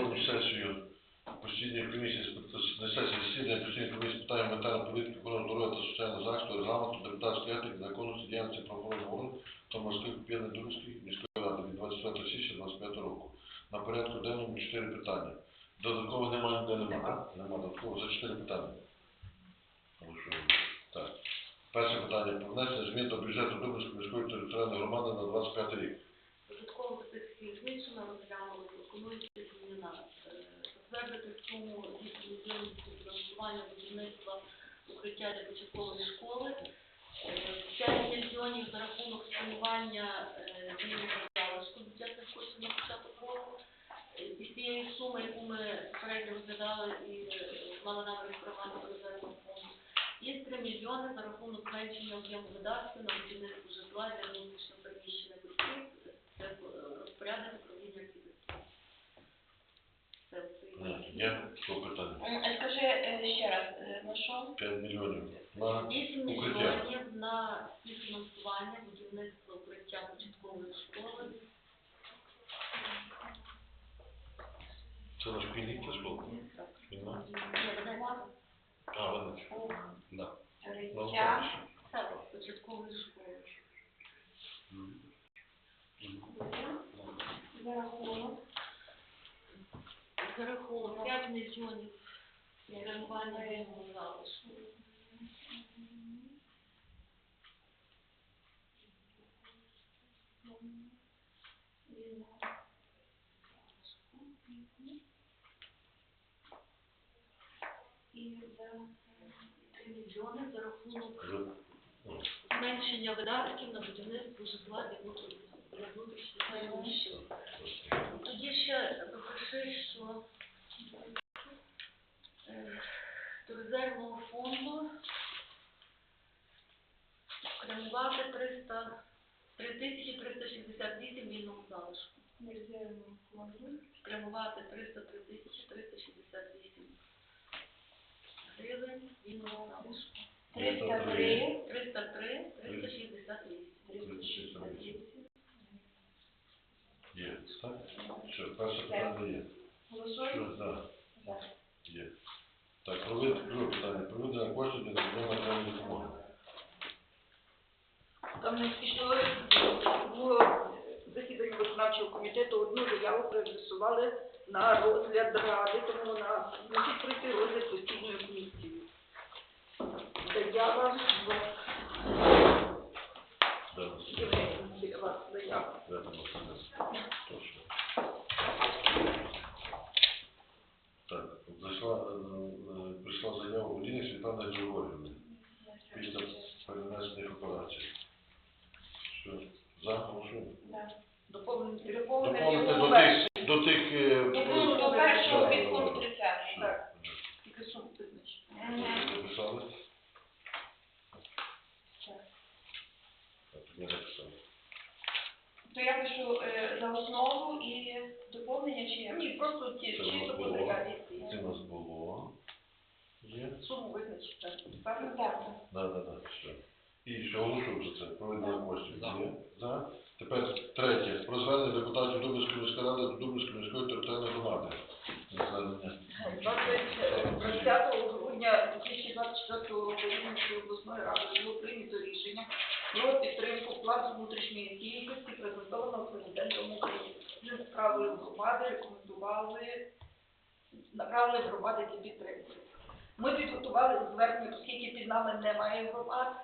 проводимо сесію з пит- не сесії засідання постійної комісії з питань ментальної політики, охорони здоров'я та соціального захисту, регламенту, депутатської етики, законності діяльності правоохоронних органів та морських Дубинської міської ради від 24 січня 25 року. На порядку денному 4 питання. Додатково немає ніде немає? Нема додатково за 4 питання. Так. Перше питання про внесення змін до бюджету Дубинської міської територіальної громади на 25 рік. Додатково до цих змін, ми розглянули, пропонується зміна е, затвердити суму від можливості фінансування будівництва укриття для початкової школи. Е, 5 мільйонів за рахунок спрямування е, залишку бюджетних коштів на початок року. Е, Із цієї суми, яку ми попередньо розглядали і е, мали намір до резервного фонду, і 3 мільйони за рахунок зменшення об'єму видатків на будівництво житла для внутрішньо переміщених осіб. Це е, розпорядник управління архітектури. Це в Ні, цій- Є що питання? М, Скажи е, ще е, що? 5 мільйонів. На 8 укриття. мільйонів на співфінансування будівництва укриття початкової школи. це наш шкільник чи школа? Шкільна? Ні, вона А. Да. Укриття. так, початкової школи. За рахунок. За рахунок 5 мільйонів спрямування вільного залишку. І 3 мільйони за рахунок зменшення видатків на будівництво житла для внутрішньо-. Тоді ще допиши, що е, до резервного фонду спрямувати 300, 3368 вільного залишку. резервного фонду. Спрямувати 303 368 гривень вільного залишку. 303. 303 368. 368. Є. Так? Що, перше питання є. Голосуємо? Що, За. Так, проведення, друге питання. Проведення коштів для надання матеріальної допомоги. Там не спішили в засіданні виконавчого комітету одну заяву переадресували на розгляд ради, тому вона мусить пройти розгляд постійною комісією. Заява заява. Точно. Так, прийшла, е, е, прийшла заява Водіння Світлани Григорівни після перенесених операцій. Що, за? Да. Доповнити Доповнити до тих, до тих... е, До пункту першого Да, від пункту 30. Так. тільки суму визначити. Написали? Так. Так, не написали. То я пишу е, за основу і доповнення чи як? Ні, просто ті Це чисто було. по. Це у нас було. Є? Суму визначити. Ну, Так? так. Да, да, да, все. І що оголошую за це? Проведення коштів. Є? За. Тепер третє. Про звернення депутатів Дубинської міської ради до Дубинської міської територіальної громади. Звернення. 20 грудня 2024 року Рівненської обласної ради було прийнято рішення про підтримку плану внутрішньої стійкості, презентованого президентом України. Ми направили громади, рекомендували, направили громади ці підтримки. Ми підготували звернення, оскільки під нами немає громад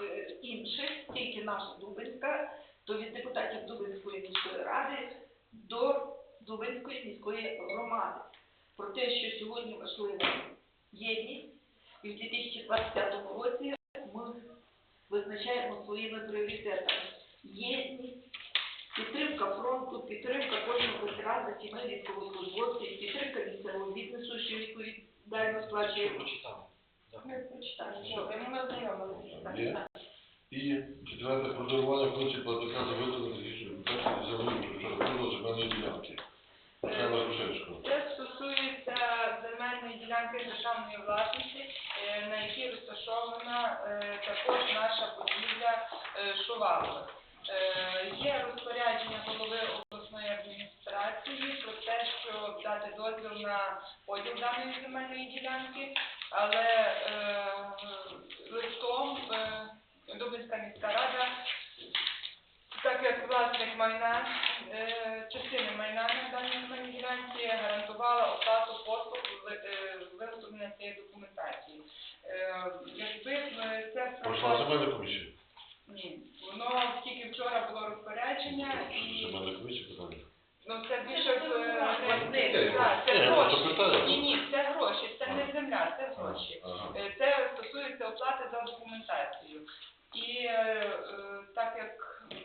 е, інших, тільки наша Дубинська, то від депутатів Дубинської міської ради до Дубинської міської громади. Про те, що сьогодні важлива єдність, і в 2025 році ми визначаємо своїми пріоритетами єдність, підтримка фронту, підтримка кожного ветерана, сімей військовослужбовців, підтримка місцевого бізнесу, що відповідально сплачує. Ми прочитали. Добре, ми ознайомилися. Є? І четверте. Про дарування функцій платника за виїзду щодо продажу земельної ділянки. Це стосується земельної ділянки державної власності, е, на якій розташована е, також наша будівля е, Шувалова. Є розпорядження голови обласної адміністрації про те, що на поділ даної земельної ділянки, але е, листом е, Дубинська міська рада, так як власник майна, е, частини майна на даній земельній ділянці гарантувала оплату послуг е, виготовлення цієї документації. Е, Якби це земельна комісія. ні, воно тільки вчора було розпорядження і Земельна комісія питання. ну це більше в е, так, це просто гроші. Ні, ні, це гроші, це не земля, це гроші. Е, Це стосується оплати за документацію. І е, е, так як м,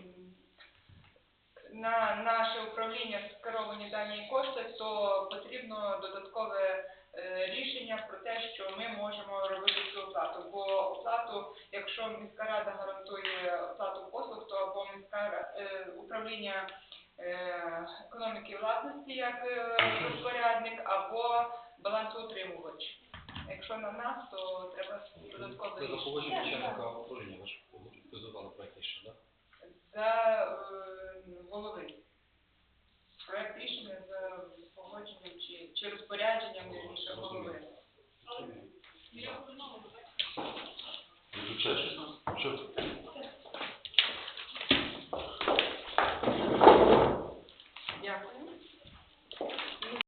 на наше управління скеровані дані кошти, то потрібно додаткове е, рішення про те, що ми можемо робити цю оплату. Бо оплату, якщо міська рада гарантує оплату послуг, то або міська ра- е, управління економіки власності як е, розпорядник, або балансоутримувач. Якщо на нас, то треба додаткове Це рішення. заповідь начальника управління, ви ж презентували проект рішення, так? За е, голови. Проект рішення за погодженням чи, чи розпорядженням вірніше голови. Виключаєш. Що?